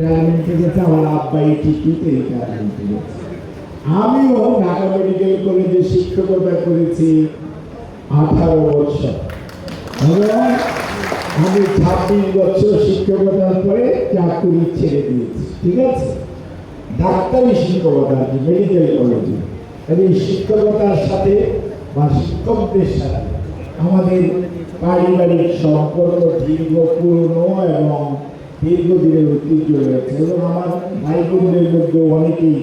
রিটায়ারমেন্টে গেছে আমার আব্বা টিকিতে আমিও ঢাকা মেডিকেল কলেজে শিক্ষকতা করেছি আঠারো বছর। আমি ছাব্বিশ বছর শিক্ষকতার পরে চাকরি ছেড়ে দিয়েছি, ঠিক আছে? ডাক্তারি শিক্ষকতা আর মেডিকেল কলেজে। এই শিক্ষকতার সাথে বা শিক্ষকদের সাথে আমাদের পারিবারিক সম্পর্ক দীর্ঘ পুরনো এবং দীর্ঘদিনের ঐতিহ্য রয়েছে এবং আমার ভাই বোনদের মধ্যে অনেকেই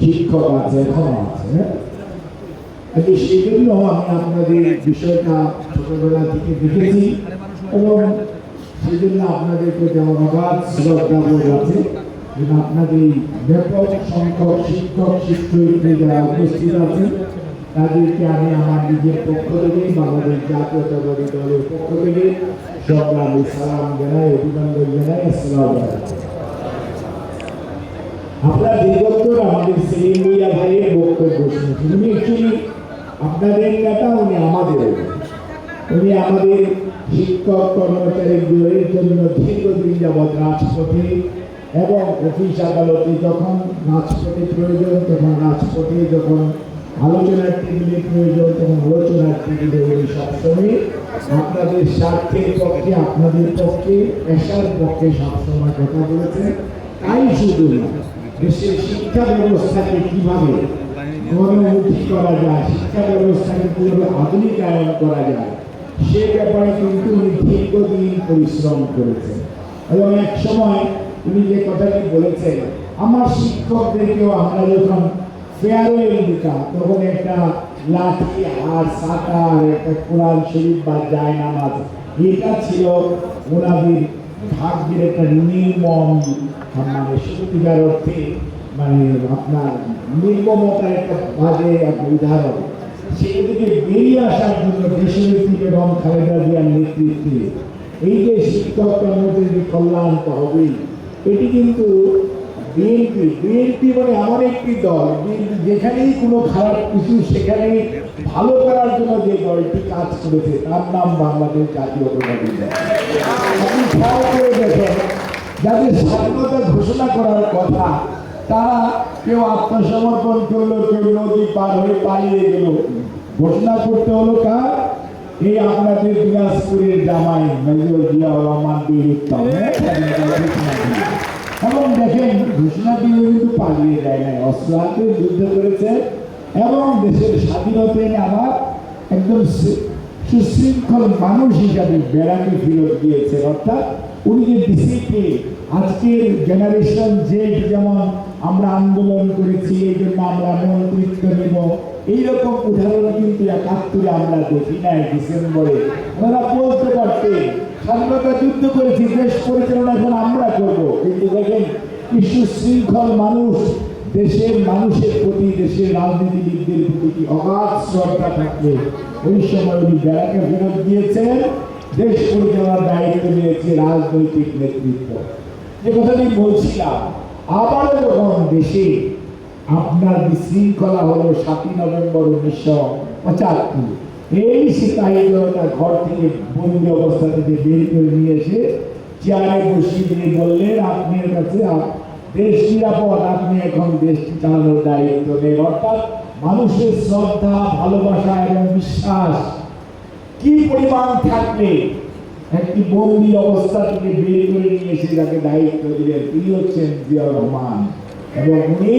শিক্ষক আছে, এখনও আছে হ্যাঁ? সেই জন্য আমি আপনাদের বিষয়টা ছোটবেলা থেকে দেখেছি এবং সেই জন্য আপনাদের প্রতি আমার অগাধ শ্রদ্ধা বোধ আছে আপনাদের ব্যাপক সংখ্যক শিক্ষক, শিক্ষয়িত্রী যারা উপস্থিত আছেন তাদেরকে আমি আমার নিজের পক্ষ থেকে, বাংলাদেশ জাতীয়তাবাদী দলের পক্ষ থেকে সংগ্রামী সালাম জানাই, অভিনন্দন জানাই, আসসালাম আমরা দীর্ঘত্তর আমাদের সেলিম ভুইয়া ভাইয়ের বক্তব্য শুনেছি উনি অ্যাকচুয়ালি আপনাদের নেতা, উনি আমাদের। উনি আমাদের শিক্ষক কর্মচারীদের জন্য দীর্ঘদিন যাবৎ রাজপথে এবং অফিস আদালতে যখন রাজপথে প্রয়োজন, তখন রাজপথে যখন আলোচনার টেবিলে প্রয়োজন তখন আলোচনার টেবিলে উনি সবসময় আপনাদের স্বার্থের পক্ষে, আপনাদের পক্ষে, পেশার পক্ষে সবসময় কথা বলেছেন। তাই শুধু দেশের শিক্ষা ব্যবস্থাকে কীভাবে গণমুখী করা যায়, শিক্ষা ব্যবস্থাকে কীভাবে আধুনিকায়ন করা যায়, সে ব্যাপারে কিন্তু উনি দীর্ঘদিন পরিশ্রম করেছেন। এবং এক সময় উনি যে কথাটি বলেছেন, আমার শিক্ষকদেরকেও আমরা যখন ফেয়ারওয়েল দিতাম তখন একটা লাঠি আর সাঁতা আর একটা কোরআন শরীফ বা যায় নামাজ এটা ছিল ওনাদের ভাগ্যের একটা নির্মম মানে সত্যিকার অর্থে মানে আপনার নির্মমতার একটা বাজে উদাহরণ। সেটা থেকে বেরিয়ে আসার জন্য দেশনেত্রী এবং খালেদা জিয়ার নেতৃত্বে, এই যে শিক্ষক কর্মচারী কল্যাণ তো হবেই এটি কিন্তু বিএনপি বিএনপি মানে এমন একটি দল BNP যেখানেই কোনো খারাপ কিছু সেখানে ভালো করার জন্য যে দলটি কাজ করেছে, তার নাম বাংলাদেশ জাতীয়তাবাদী দল যাদের স্বাধীনতা ঘোষণা করার কথা, তারা কেউ আত্মসমর্পণ করল, কেউ নদী পার হয়ে পালিয়ে গেল ঘোষণা করতে হলো কার এই আপনাদের দিনাজপুরের জামাই, মেজর জিয়াউর রহমান বীর উত্তম হ্যাঁ? দিল। এবং দেখেন, ঘোষণা দিয়ে কিন্তু পালিয়ে যায় নাই। অস্ত্র হাতে যুদ্ধ করেছে এবং দেশের স্বাধীনতা এনে আবার একদম সুশৃঙ্খল মানুষ হিসাবে বেড়াকে ফেরত দিয়েছে অর্থাৎ উনি যে ডিসিপ্লিন আজকের জেনারেশন যে যেমন আমরা আন্দোলন করেছি এই জন্য আমরা মন্ত্রিত্ব নেব এইরকম উদাহরণ কিন্তু একাত্তরে আমরা দেখি নাই ডিসেম্বরে। ওনারা বলতে পারতেন স্বাধীনতা যুদ্ধ করেছি, দেশ পরিচালনা এখন আমরা করব। কিন্তু দেখেন কি সুশৃঙ্খল মানুষ, দেশের মানুষের প্রতি, দেশের রাজনীতিবিদদের প্রতি অগাধ শ্রদ্ধা থাকলে ওই সময় উনি বেড়াকে ফেরত দিয়েছেন, দেশ পরিচালনার দায়িত্ব নিয়েছে রাজনৈতিক নেতৃত্ব। যে কথাটি বলছিলাম, আবারও যখন দেশে আপনার বিশৃঙ্খলা হলো সাতই নভেম্বর উনিশশো পঁচাত্তর এই সিপাহী জনতা ঘর থেকে বন্দি অবস্থা থেকে বের করে নিয়ে এসে চেয়ারে বসিয়ে দিয়ে বললেন, আপনার কাছে দেশ নিরাপদ, আপনি এখন দেশটি চালানোর দায়িত্ব নেই অর্থাৎ মানুষের শ্রদ্ধা, ভালোবাসা এবং বিশ্বাস কি পরিমাণ থাকলে একটি বন্দি অবস্থা থেকে বের করে নিয়ে এসে যাকে দায়িত্ব দিলেন তিনি হচ্ছেন জিয়াউর রহমান। এবং উনি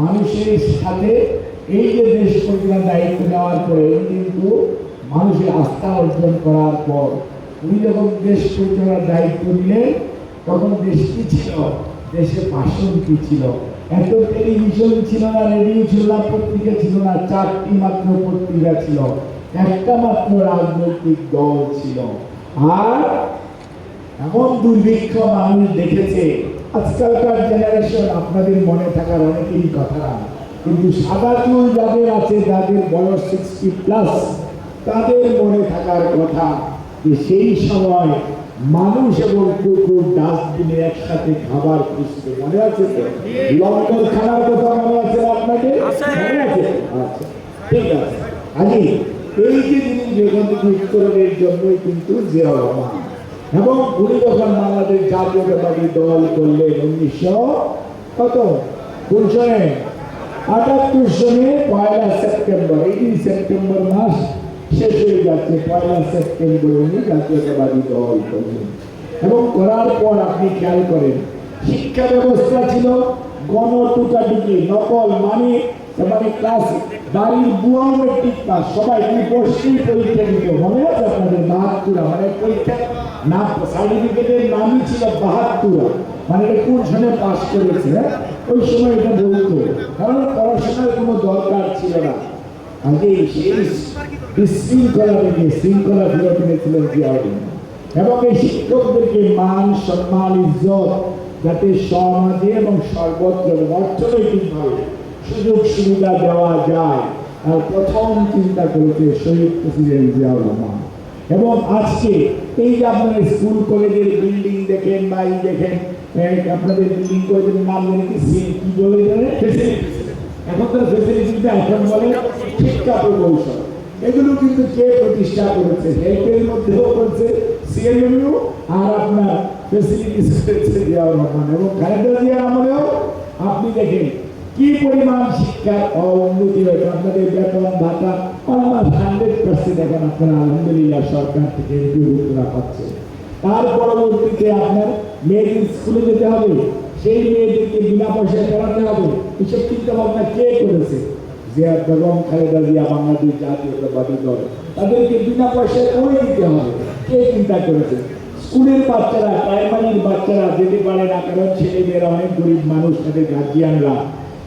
মানুষের সাথে এই যে দেশ পরিচালনার দায়িত্ব নেওয়ার পরে কিন্তু মানুষের আস্থা অর্জন করার পর উনি যখন দেশ পরিচালনার দায়িত্ব নিলেন, তখন দেশটি ছিল? দেশে ভাষণ কি ছিল? এত টেলিভিশন ছিল না রেডিও ছিল না, পত্রিকা ছিল না, চারটি মাত্র পত্রিকা ছিল, একটা মাত্র রাজনৈতিক দল ছিল। আর এমন দুর্ভিক্ষ মানুষ দেখেছে, আজকালকার জেনারেশন আপনাদের মনে থাকার অনেকেরই কথা। কিন্তু সাদা চুল যাদের আছে যাদের বয়স সিক্সটি প্লাস তাদের মনে থাকার কথা যে সেই সময় মানুষ এবং কুকুর ডাস্টবিনে একসাথে খাবার খুঁজতে মনে আছে তো? লন্ডন খানার কথা মনে আছে আপনাকে মনে আছে? আচ্ছা ঠিক আছে। আগে এই যে জিনিস যোগাযোগ উত্তরণের জন্যই কিন্তু জিয়াউর রহমান এবং উনি যখন বাংলাদেশ জাতীয়তাবাদী দল করলেন উনিশশো কত? কোন আটাত্তর পয়লা সেপ্টেম্বর, এই সেপ্টেম্বর মাস শেষ হয়ে যাচ্ছে। পয়লা সেপ্টেম্বর উনি জাতীয়তাবাদী দল করলেন। এবং করার পর আপনি খেয়াল করেন, শিক্ষা ব্যবস্থা ছিল গণ টুকাটুকি নকল মানে মানে ক্লাস বাড়ির বুয়া মেট্রিক পাস সবাই কি পশ্চিম পরীক্ষা দিত। মনে আছে আপনাদের বাহাত্তরা? মানে পরীক্ষা, না সার্টিফিকেটের নামই ছিল বাহাত্তরা। মানে এটা কোন সনে পাস করেছে? ওই সময় এটা বলতো কারণ পড়াশোনার কোনো দরকার ছিল না আগে বিশৃঙ্খলা থেকে শৃঙ্খলা ফিরত এনেছিলেন জিয়াউর রহমান। এবং এই শিক্ষকদেরকে মান, সম্মান, ইজ্জত যাতে সমাজে এবং সর্বত্র অর্থনৈতিকভাবে সুযোগ সুবিধা দেওয়া যায় আর প্রথম চিন্তা করেছে শহীদ প্রেসিডেন্ট জিয়াউর রহমান এবং আজকে এই যে আপনারা স্কুল, কলেজের বিল্ডিং দেখেন বা এই দেখেন এই আপনাদের বিল্ডিং কলেজের নাম জানি কি বলে জানেন এখন তো ফেসিলিটিটা এখন বলে শিক্ষা প্রকৌশল এগুলো কিন্তু কে প্রতিষ্ঠা করেছে? হেল্পের মধ্যেও করেছে আর আপনার ফেসিলিটিস করেছে জিয়াউর রহমান। এবং খালেদা জিয়া আমলেও আপনি দেখেন কি পরিমাণ শিক্ষার অবনতি হয়েছে। আপনাদের বেতন ভাতা অলমোস্ট হান্ড্রেড পার্সেন্ট এখন আপনারা আলহামদুলিল্লাহ সরকার থেকে পাচ্ছে তার পরবর্তীতে আপনার মেয়েদের স্কুলে যেতে হবে, সেই মেয়েদেরকে বিনা পয়সায় পড়াতে হবে। এসব চিন্তা ভাবনা কে করেছে? জিয়া বেগম, খালেদা জিয়া, বাংলাদেশ জাতীয়তাবাদী দল। তাদেরকে বিনা পয়সায় করে দিতে হবে। কে চিন্তা করেছে? স্কুলের বাচ্চারা প্রাইমারির বাচ্চারা যেতে পারে না, কারণ ছেলেমেয়েরা অনেক গরিব মানুষ, তাদের গার্জিয়ানরা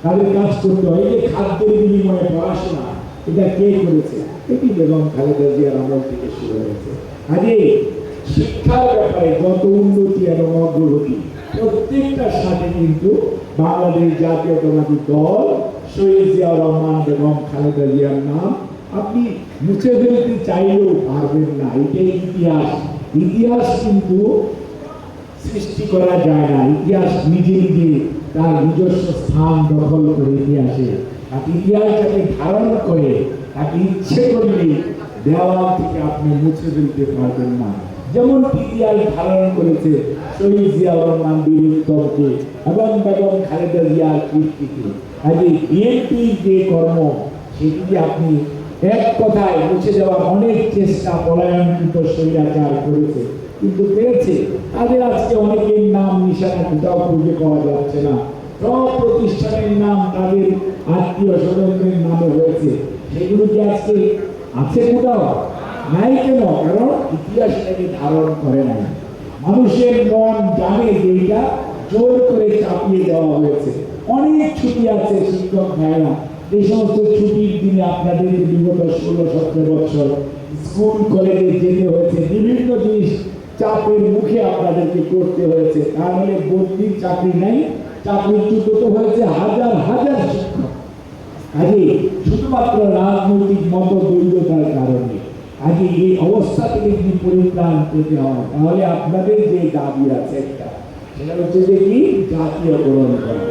তাদের কাজ করতে হয়। এই যে খাদ্যের বিনিময়ে পড়াশোনা, এটা কে করেছে? এটি বেগম, খালেদা জিয়ার আমল থেকে শুরু হয়েছে। আগে শিক্ষার ব্যাপারে যত উন্নতি এবং অগ্রগতি প্রত্যেকটার সাথে কিন্তু বাংলাদেশ জাতীয়তাবাদী দল, শহীদ জিয়া রহমান বেগম খালেদা জিয়ার নাম আপনি মুছে ফেলতে চাইলেও পারবেন না। এটাই ইতিহাস। ইতিহাস কিন্তু সৃষ্টি করা যায় না। ইতিহাস নিজে নিজে তার নিজস্ব স্থান দখল করে ইতিহাসে আর ইতিহাসটাকে ধারণ করে তাকে ইচ্ছে করলে দেওয়াল থেকে আপনি মুছে ফেলতে পারবেন না। যেমন ইতিহাস ধারণ করেছে, শহীদ জিয়াউর রহমান বীর উত্তমকে এবং বেগম খালেদা জিয়ার কীর্তিকে আগে বিএনপির যে কর্ম সেটি যে আপনি এক কথায় মুছে দেওয়ার অনেক চেষ্টা পলায়নকৃত স্বৈরাচার করেছে, কিন্তু পেয়েছে তাদের আজকে অনেকের নাম নিশানা কোথাও খুঁজে পাওয়া যাচ্ছে না। সব প্রতিষ্ঠানের নাম তাদের আত্মীয় স্বজনদের নামে হয়েছে। সেগুলো কি আজকে আছে কোথাও? নাই কেন কারণ ইতিহাস এটাকে ধারণ করে নাই। মানুষের মন জানে যে এটা জোর করে চাপিয়ে দেওয়া হয়েছে। অনেক ছুটি আছে, শিক্ষক ভাইরা এই সমস্ত ছুটির দিনে আপনাদের বিগত ষোলো, সতেরো বছর স্কুল, কলেজে যেতে হয়েছে, বিভিন্ন জিনিস চাপের মুখে আপনাদেরকে করতে হয়েছে। তাহলে বদলির চাকরি নাই চাকরিচ্যুত তো হয়েছে হাজার হাজার শিক্ষক। আগে শুধুমাত্র রাজনৈতিক মত দৈর্ঘ্যতার কারণে। আগে এই অবস্থা থেকে যদি পরিত্রাণ পেতে তাহলে আপনাদের যে দাবি আছে একটা, সেটা হচ্ছে যে কি? জাতীয়করণ করা।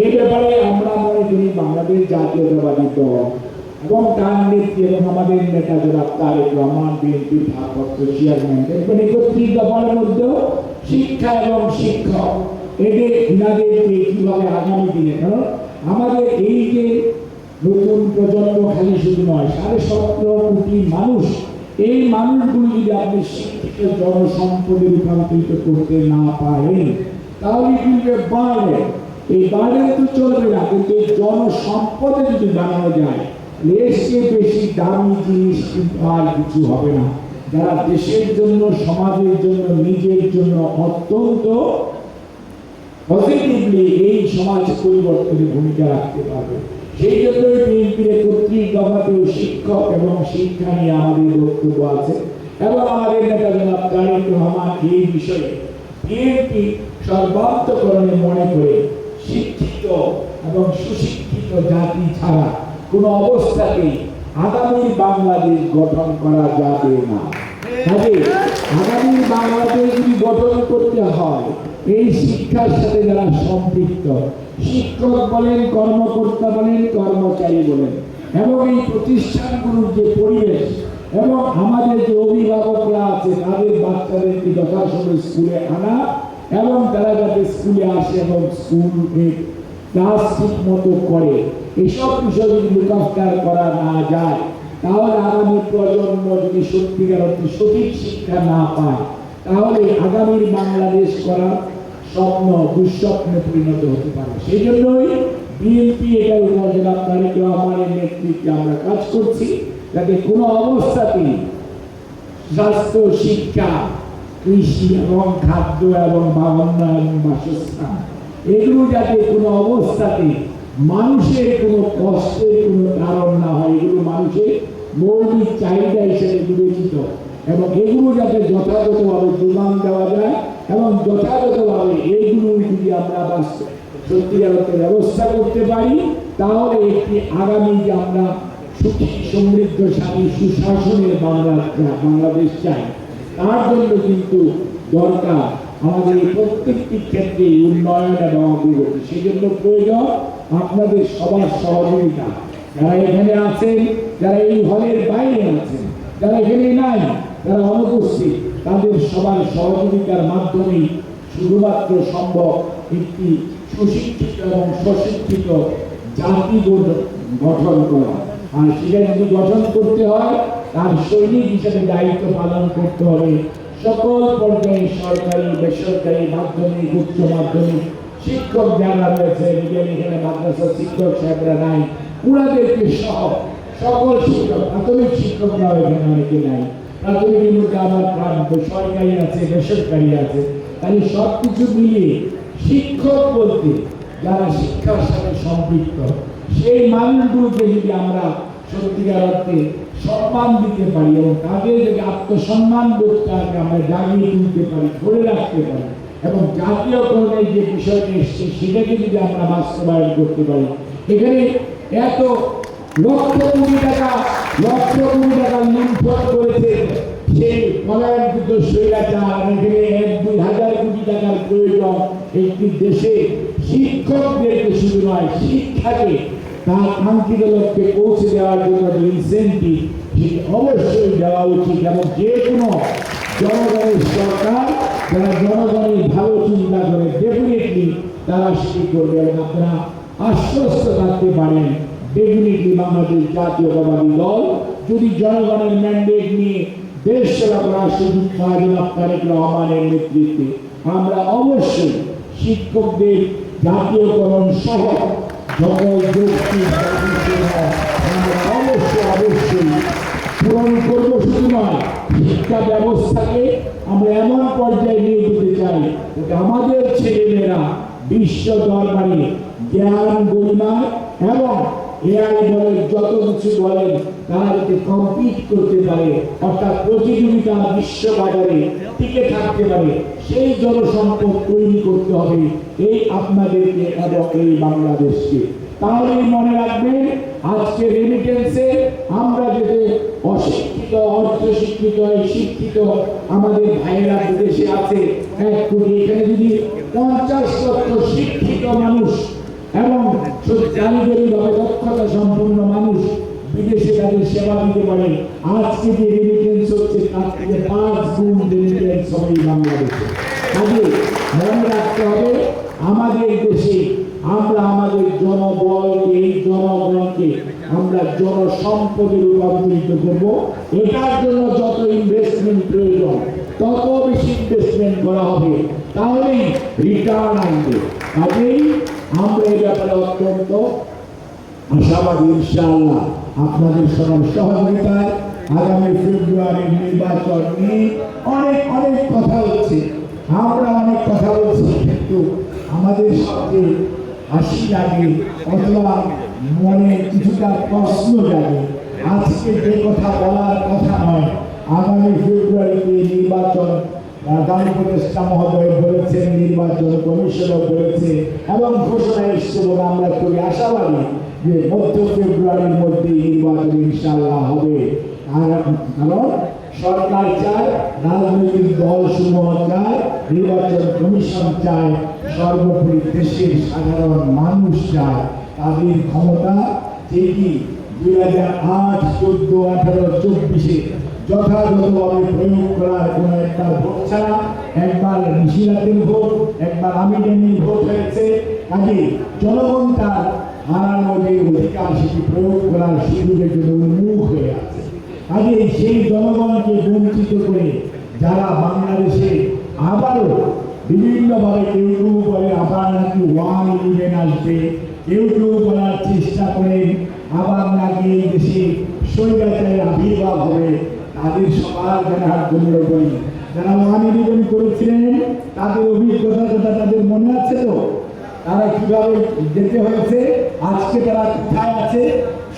এই ব্যাপারে আমরা মনে করি বাংলাদেশ জাতীয়তাবাদী দল এবং তার নেত্রী এবং আমাদের নেতা জনাব তারেক রহমান, বিএনপির ভারপ্রাপ্ত চেয়ারম্যান দেখবেন একত্রিশ দফার মধ্যেও শিক্ষা এবং শিক্ষক, এদের ইনাদেরকে কীভাবে আগামী দিনে, কারণ আমাদের এই যে নতুন প্রজন্ম খালি শুধু নয়, সাড়ে সতেরো কোটি মানুষ এই মানুষগুলো যদি আপনি শিক্ষিত জনসম্পদে রূপান্তরিত করতে না পারেন, তাহলে কিন্তু বাড়ে এই বাড়ে তো চলবে না, কিন্তু জনসম্পদে যদি বানানো যায় চেয়ে বেশি দামি জিনিস কিন্তু আর কিছু হবে না। যারা দেশের জন্য, সমাজের জন্য, নিজের জন্য অত্যন্ত পজিটিভলি এই সমাজ পরিবর্তনে ভূমিকা রাখতে পারবে। সেই জন্যই বিএনপির একত্রিশ দফাতেও শিক্ষক এবং শিক্ষা নিয়ে আমাদের বক্তব্য আছে। এবং আমাদের নেতা জনাব তারেক রহমান এই বিষয়ে বিএনপি সর্বান্তকরণে মনে করে শিক্ষিত এবং সুশিক্ষিত জাতি ছাড়া কোনো অবস্থাতেই আগামী বাংলাদেশ গঠন করা যাবে না। কাজে আগামী বাংলাদেশ গঠন করতে হয়, এই শিক্ষার সাথে যারা সম্পৃক্ত শিক্ষক বলেন, কর্মকর্তা বলেন, কর্মচারী বলেন, এবং এই প্রতিষ্ঠানগুলোর যে পরিবেশ এবং আমাদের যে অভিভাবকরা আছে, তাদের বাচ্চাদেরকে যথাসময় স্কুলে আনা এবং তারা যাতে স্কুলে আসে এবং স্কুলে ক্লাস ঠিক মতো করে। এসব বিষয় যদি লুকাফটার করা না যায়, তাহলে আগামী প্রজন্ম যদি সত্যিকার অর্থে সঠিক শিক্ষা না পায়, তাহলে আগামীর বাংলাদেশ করার স্বপ্ন, দুঃস্বপ্নে পরিণত হতে পারে। সেই জন্যই বিএনপি নেতৃত্বে আমরা কাজ করছি, যাতে কোনো স্বাস্থ্য, শিক্ষা, কৃষি এবং খাদ্য এবং বাসস্থান, এগুলো যাতে কোনো অবস্থাতে মানুষের কোনো কষ্টের কোনো কারণ না হয়, এগুলো মানুষের মৌলিক চাহিদা হিসেবে বিবেচিত এবং এগুলো যাতে যথাযথভাবে যোগান দেওয়া যায় এবং যথাযথভাবে এইগুলো যদি আমরা সত্যিকার অর্থে ব্যবস্থা করতে পারি, তাহলে একটি আগামী যে আমরা সুখী, সমৃদ্ধশালী, সুশাসনের বাংলা বাংলাদেশ চাই, তার জন্য কিন্তু দরকার আমাদের প্রত্যেকটি ক্ষেত্রে উন্নয়ন এবং অগ্রগতি। সেই জন্য প্রয়োজন আপনাদের সবার সহযোগিতা। যারা এখানে আছেন, যারা এই হলের বাইরে আছেন, যারা এখানে নাই যারা অনুপস্থিত। তাদের সবার সহযোগিতার মাধ্যমেই শুধুমাত্র সম্ভব একটি সুশিক্ষিত এবং স্বশিক্ষিত জাতি গঠন করা। আর সেটা যদি গঠন করতে হয়, তার সৈনিক হিসেবে দায়িত্ব পালন করতে হবে। সকল পর্যায়ে সরকারি, বেসরকারি মাধ্যমিক উচ্চ মাধ্যমিক শিক্ষক যারা রয়েছে এখানে মাদ্রাসা শিক্ষক সাহেবরা নাই ওনাদেরকে সহ সকল শিক্ষক, প্রাথমিক শিক্ষকরাও এখানে অনেকে নাই। প্রাথমিকের মধ্যে আবার প্রাণ- সরকারি আছে, বেসরকারি আছে। তাহলে সব কিছু মিলিয়ে শিক্ষক বলতে যারা শিক্ষার সাথে সম্পৃক্ত, সেই মানুষগুলোকে যদি আমরা সত্যিকার অর্থে সম্মান দিতে পারি এবং তাদের যদি আত্মসম্মান বোধটাকে আমরা জাগিয়ে তুলতে পারি, ধরে রাখতে পারি এবং জাতীয়করণের যে বিষয়টি এসছে, সেটাকে যদি আমরা বাস্তবায়ন করতে পারি, এখানে এত লক্ষ কোটি টাকা লক্ষ কোটি টাকা লুণ্ঠন করেছে। সেই পলায়নকৃত স্বৈরাচার এক দুই হাজার কোটি টাকার প্রয়োজন। একটি দেশে শিক্ষকদেরকে শুধু নয়, শিক্ষাকে তার কাঙ্ক্ষিত লক্ষ্যে পৌঁছে দেওয়ার জন্য যে অবশ্যই দেওয়া উচিত এবং যে কোনো জনগণের জনগণের ভালো চিন্তা করে ডেফিনেটলি তারা সেটি আপনারা আশ্বস্ত থাকতে পারেন। ডেফিনেটলি বাংলাদেশ জাতীয়তাবাদী দল? যদি জনগণের ম্যান্ডেট নিয়ে দেশ সেবা করার সুযোগ পায়, জনাব রহমানের নেতৃত্বে, আমরা অবশ্যই শিক্ষকদের জাতীয়করণ সহ সকল আমরা অবশ্যই অবশ্যই পূরণ করব। শুধু শিক্ষা ব্যবস্থাকে আমরা এমন পর্যায়ে নিয়ে যেতে চাই আমাদের ছেলেমেয়েরা বিশ্ব দরবারে জ্ঞান, গরিমা এবং এআই বলেন যত কিছু বলেন যাতে কম্পিট করতে পারে, অর্থাৎ প্রতিযোগিতা বিশ্ব টিকে থাকতে পারে, সেই জনসম্পদ তৈরি করতে হবে এই আপনাদেরকে এবং এই বাংলাদেশকে। তাহলে মনে রাখবেন, আজকে রেমিটেন্সে আমরা যদি অশিক্ষিত অর্থ শিক্ষিত আমাদের ভাইয়েরা বিদেশে আছে, এক কোটি, এখানে যদি পঞ্চাশ লক্ষ শিক্ষিত মানুষ এবং কারিগরিভাবে সম্পন্ন মানুষ বিদেশে তাদের সেবা দিতে পারে। আজকে যে রেমিটেন্স হচ্ছে তার থেকে পাঁচ গুণ রেমিটেন্স হবে বাংলাদেশে। কাজে মনে রাখতে হবে, আমাদের দেশে আমরা আমাদের জনবলকে, এই জনগণকে আমরা জনসম্পদে রূপান্তরিত করব। এটার জন্য যত ইনভেস্টমেন্ট প্রয়োজন, তত বেশি ইনভেস্টমেন্ট করা হবে। তাহলেই রিটার্ন আসবে কাজেই আমরা এই ব্যাপারে অত্যন্ত আশাবাদী ইনশাআল্লাহ আপনাদের সবার সহযোগিতায় আগামী ফেব্রুয়ারির নির্বাচন নিয়ে অনেক অনেক কথা হচ্ছে। আমরা অনেক কথা বলছি, কিন্তু আমাদের সাথে হাসি লাগে অথবা মনে কিছুটা প্রশ্ন জাগে। আজকে যে কথা বলার কথা নয়, আগামী ফেব্রুয়ারিতে নির্বাচন প্রধান উপদেষ্টা মহোদয় বলেছেন, নির্বাচন কমিশনও বলেছে এবং ঘোষণা এসছে বলে আমরা খুবই আশাবাদী। যে মধ্য ফেব্রুয়ারির মধ্যে নির্বাচন ইনশাল্লাহ হবে কারণ সরকার চায়, রাজনৈতিক দল সমূহ চায়, নির্বাচন কমিশন চায়, সর্বোপরি দেশের সাধারণ মানুষ চায়। তাদের ক্ষমতা যেটি দুই হাজার আট, চোদ্দ, আঠারো, চব্বিশে যথাযথভাবে প্রয়োগ করার কোন একবার ভোট ছাড়া একবার নিশিরাতের ভোট, একবার আমিডেনির ভোট হয়েছে। কাজে জনগণ তার হারানো যে অধিকার সেটি প্রয়োগ হয়ে আছে। কাজে সেই জনগণকে বঞ্চিত করে যারা বাংলাদেশে আবারও বিভিন্নভাবে আবার নাকি ওয়ান ইলেভেন আসবে করে আবার নাকি এই দেশে তাদের সবার জানার জন্য বলি। যারা ওয়ান ইলেভেন করেছিলেন, তাদের অভিজ্ঞতার কথা তাদের মনে আছে তো? তারা কীভাবে যেতে হয়েছে? আজকে তারা কোথায় আছে,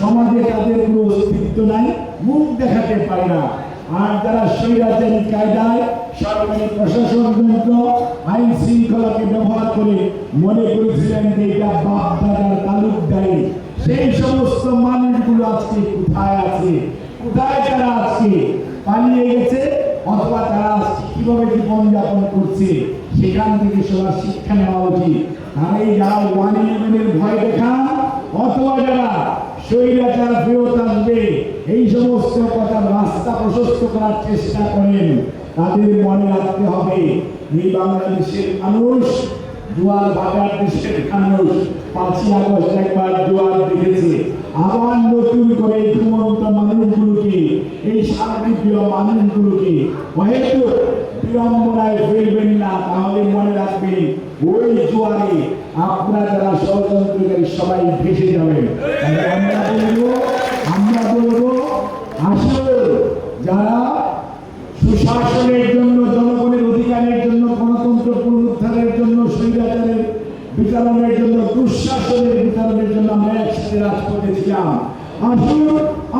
সমাজে তাদের কোনো অস্তিত্ব নাই, মুখ দেখাতে পারে না। আর যারা স্বৈরাচারী কায়দায় সরকারি প্রশাসন যন্ত্র আইন শৃঙ্খলাকে ব্যবহার করে মনে করেছিলেন যে এটা বাপ দাদার তালুকদারি, সেই সমস্ত মানুষগুলো আজকে কোথায় আছে? কোথায় তারা আজকে পালিয়ে গেছে? অথবা তারা কীভাবে জীবন যাপন করছে, সেখান থেকে সবার শিক্ষা নেওয়া উচিত। আর এই যারা ওয়ান ইলেভেনের ভয় দেখান, অথবা যারা স্বৈরাচার ফেরত আসবে, এই সমস্ত কথা রাস্তা প্রশস্ত করার চেষ্টা করেন, তাদের মনে রাখতে হবে, এই বাংলাদেশের মানুষ জোয়ার বাজার দেশের মানুষ পাঁচই আগস্ট একবার জোয়ার দেখেছে। আবার নতুন করে ঘুমন্ত মানুষগুলোকে, এই শান্তিপ্রিয় মানুষগুলোকে। হয়তো বিড়ম্বনায় ফেলবেন না, তাহলে মনে রাখবেন, ওই জোয়ারে আপনারা যারা ষড়যন্ত্রকারী, সবাই ভেসে যাবেন। আমরা বলব আমরা বলব, আসলে যারা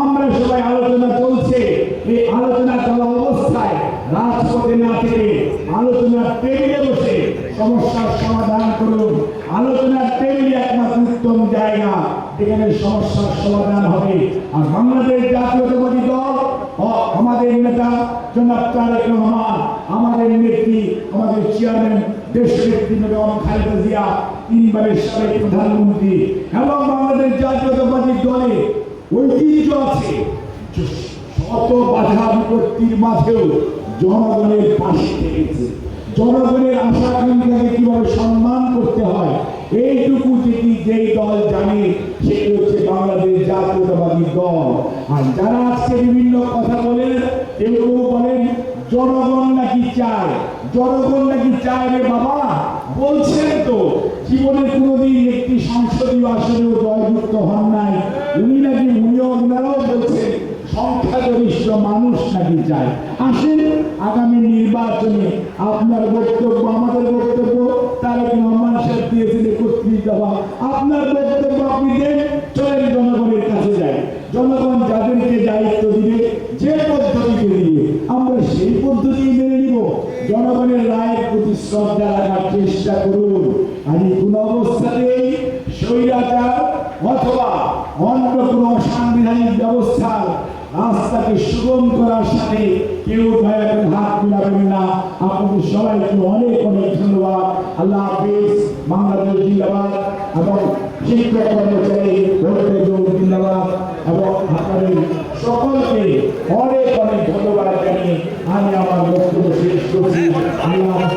আমরা সবাই আলোচনা চলছে। এই আলোচনা চলা অবস্থায় রাজপথে না থেকে আলোচনার টেবিলে বসে সমস্যার সমাধান করুন। আলোচনার টেবিলে একমাত্র উত্তম জায়গা, যেখানে সমস্যার সমাধান হবে। আর বাংলাদেশ জাতীয়তাবাদী দল আমাদের নেতা জনাব তারেক রহমান, আমাদের নেত্রী, আমাদের চেয়ারম্যান দেশ নেত্রী বেগম খালেদা জিয়া তিনবারের সাবেক প্রধানমন্ত্রী এবং বাংলাদেশ জাতীয়তাবাদী দলে ঐতিহ্য আছে। শত বাধা বিপত্তির মাঝেও জনগণের পাশে থেকেছে জনগণের আশা আকাঙ্ক্ষাকে কীভাবে সম্মান করতে হয়, এইটুকু যেটি যেই দল জানে সেটি হচ্ছে বাংলাদেশ জাতীয়তাবাদী দল। আর যারা আজকে বিভিন্ন কথা বলেন কেউ বলেন, জনগণ নাকি চায়? জনগণ নাকি চায় রে বাবা? বলছেন তো। জীবনে কোনোদিন একটি সংসদীয় আসনেও জয়যুক্ত হন নাই। উনি নাকি উনিও ওনারাও বলছেন সংখ্যাগরিষ্ঠ মানুষ নাকি চায় আসেন, আগামী নির্বাচনে আপনার বক্তব্য, আমাদের বক্তব্য, তারেক রহমান সাহেব দিয়েছেন একত্রিশ দফা। আপনার বক্তব্য আপনি দেন, চলেন জনগণের কাছে যায় জনগণ যাদেরকে দায়িত্ব দিবে, যে পদ্ধতিতে দিবে, আমরা সেই পদ্ধতি মেনে জনগণের রায়ের প্রতি শ্রদ্ধা রাখার চেষ্টা করুন। আর এই কোন অবস্থাতেই স্বৈরাচার অথবা অন্য কোন সাংবিধানিক ব্যবস্থার রাস্তাকে সুগম করার সাথে কেউ দয়া করে হাত মিলাবেন না। আপনাদের সবাইকে অনেক অনেক ধন্যবাদ। আল্লাহ হাফিজ, বাংলাদেশ জিন্দাবাদ এবং শিক্ষক কর্মচারী ভোটের জিন্দাবাদ এবং আপনাদের সকলকে অনেক অনেক ধন্যবাদ জানিয়ে আমি আমার বক্তব্য শেষ করছি। আমি আমার